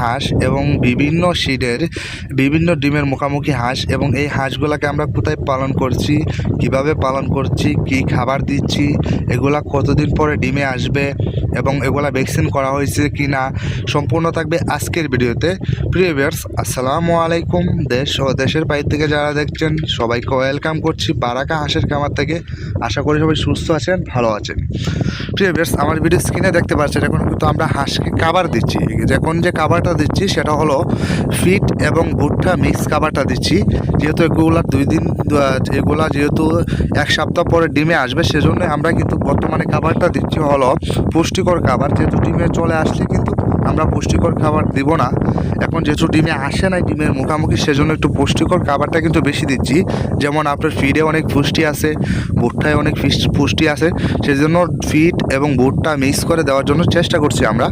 হাঁস এবং বিভিন্ন সিডের বিভিন্ন ডিমের মুখামুখি হাঁস এবং এই হাঁসগুলোকে আমরা কোথায় পালন করছি, কীভাবে পালন করছি, কি খাবার দিচ্ছি, এগুলা কতদিন পরে ডিমে আসবে এবং এগুলা ভ্যাকসিন করা হয়েছে কি না সম্পূর্ণ থাকবে আজকের ভিডিওতে। প্রিয় ভিউয়ার্স, আসসালামু আলাইকুম। দেশ ও দেশের বাইরে থেকে যারা দেখছেন, সবাইকে ওয়েলকাম করছি বারাকা হাঁসের খামার থেকে। আশা করি সবাই সুস্থ আছেন, ভালো আছেন। প্রিয় ভিউয়ার্স, আমার ভিডিও স্ক্রিনে দেখতে পাচ্ছেন, এখন কিন্তু আমরা হাঁসকে খাবার দিচ্ছি। এখন যে খাবারটা দিচ্ছি, সেটা হলো ফিট এবং ভুট্টা মিক্স খাবারটা দিচ্ছি। যেহেতু এগুলা দুই দিন এগুলা যেহেতু এক সপ্তাহ পরে ডিমে আসবে, সেজন্য আমরা কিন্তু বর্তমানে খাবারটা দিচ্ছি হলো পুষ্টিকর খাবার। যেহেতু ডিমে চলে আসলে কিন্তু আমরা পুষ্টিকর খাবার দিব না। এখন যেহেতু ডিমে আসে নাই, ডিমের মুখামুখি, সেজন্য একটু পুষ্টিকর খাবারটা কিন্তু বেশি দিচ্ছি। যেমন আপনার ফিডে অনেক পুষ্টি আছে, ভুট্টায় অনেক পুষ্টি আছে, সেজন্য ফিড এবং ভুট্টা মিক্স করে দেওয়ার জন্য চেষ্টা করছি আমরা।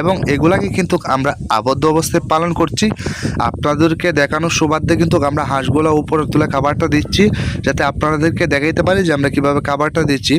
এবং এগুলাকে কিন্তু আমরা আবদ্ধ অবস্থায় পালন করছি। আপনাদেরকে দেখানোর সুবাদে কিন্তু আমরা হাঁসগুলো উপরে তুলে খাবারটা দিচ্ছি, যাতে আপনাদেরকে দেখাইতে পারি যে আমরা কীভাবে খাবারটা দিচ্ছি।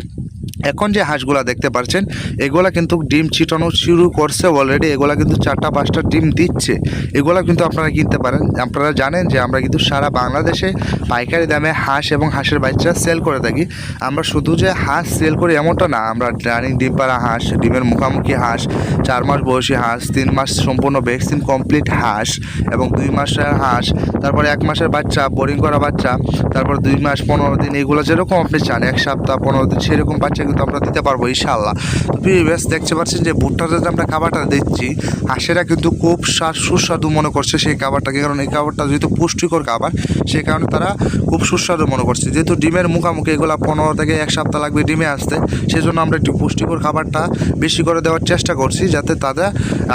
এখন যে হাঁসগুলা দেখতে পাচ্ছেন এগুলা কিন্তু ডিম ছিটানো শুরু করছে অলরেডি এগুলা কিন্তু চারটা পাঁচটা ডিম দিচ্ছে। এগুলা কিন্তু আপনারা কিনতে পারেন। আপনারা জানেন যে আমরা কিন্তু সারা বাংলাদেশে পাইকারি দামে হাঁস এবং হাঁসের বাচ্চা সেল করে থাকি। আমরা শুধু যে হাঁস সেল করি এমনটা না, আমরা রানিং ডিম পাড়া হাঁস, ডিমের মুখামুখি হাঁস, চার মাস বয়সী হাঁস, তিন মাস সম্পূর্ণ ভ্যাকসিন কমপ্লিট হাঁস এবং দুই মাসের হাঁস, তারপরে এক মাসের বাচ্চা বোরিং করা বাচ্চা, তারপর দুই মাস পনেরো দিন, এগুলো যেরকম আপনি চান, এক সপ্তাহ, পনেরো দিন, সেরকম বাচ্চা কিন্তু আমরা দিতে পারব ইনশাল্লাহ তো প্রিভিয়াস দেখতে পাচ্ছেন যে ভুট্টাতে যে আমরা খাবারটা দিচ্ছি, হাঁসেরা কিন্তু খুব স্বাদ, সুস্বাদু মনে করছে সেই খাবারটাকে। কারণ এই খাবারটা যেহেতু পুষ্টিকর খাবার সেই কারণে তারা খুব সুস্বাদু মনে করছে। যেহেতু ডিমের মুখামুখি এগুলো পনেরো থেকে এক সপ্তাহ লাগবে ডিমে আসতে, সেজন্য আমরা একটু পুষ্টিকর খাবারটা বেশি করে দেওয়ার চেষ্টা করছি যাতে তাদের,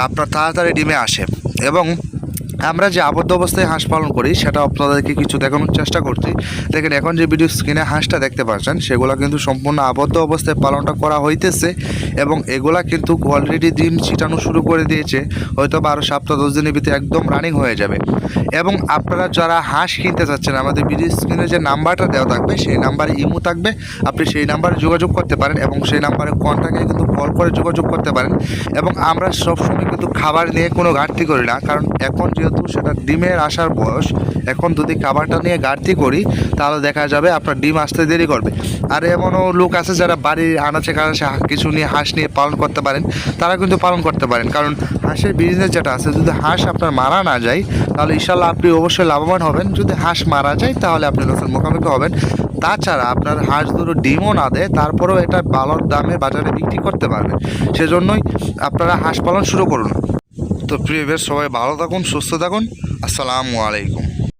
আপনার তাড়াতাড়ি ডিমে আসে। এবং আমরা যে আবদ্ধ অবস্থায় হাঁস পালন করি, সেটা আপনাদেরকে কিছু দেখানোর চেষ্টা করছি। দেখেন, এখন যে ভিডিও স্ক্রিনে হাঁসটা দেখতে পাচ্ছেন, সেগুলো কিন্তু সম্পূর্ণ আবদ্ধ অবস্থায় পালনটা করা হইতেছে এবং এগুলা কিন্তু অলরেডি ডিম ছিটানো শুরু করে দিয়েছে। হয়তো বারো সপ্তাহ, দশ দিনের ভিতরে একদম রানিং হয়ে যাবে। এবং আপনারা যারা হাঁস কিনতে চাচ্ছেন, আমাদের ভিডিও স্ক্রিনে যে নাম্বারটা দেওয়া থাকবে, সেই নাম্বারে ইমো থাকবে। আপনি সেই নাম্বারে যোগাযোগ করতে পারেন এবং সেই নাম্বারে কন্ট্যাক্টে কিন্তু কল করে যোগাযোগ করতে পারেন। এবং আমরা সবসময় কিন্তু খাবার নিয়ে কোনো ঘাটতি করি না, কারণ এখন যেহেতু সেটা ডিমের আসার বয়স, এখন যদি খাবারটা নিয়ে ঘাটতি করি, তাহলে দেখা যাবে আপনার ডিম আসতে দেরি করবে। আর এমনও লোক আছে যারা বাড়ির আনাচে কানাচে কিছু নিয়ে হাঁস নিয়ে পালন করতে পারেন, তারা কিন্তু পালন করতে পারেন। কারণ হাঁসের বিজনেস যেটা আছে, যদি হাঁস আপনার মারা না যায়, তাহলে ইনশাল্লাহ আপনি অবশ্যই লাভবান হবেন। যদি হাঁস মারা যায়, তাহলে আপনি লোকের মুখোমুখি হবেন। তাছাড়া আপনার হাঁস দুটো ডিমও না দেয়, তারপরেও এটা ভালো দামে বাজারে বিক্রি করতে পারবেন। সেজন্যই আপনারা হাঁস পালন শুরু করুন। তো প্রিয় সবাই ভালো থাকুন সুস্থ থাকুন। আসসালামু আলাইকুম।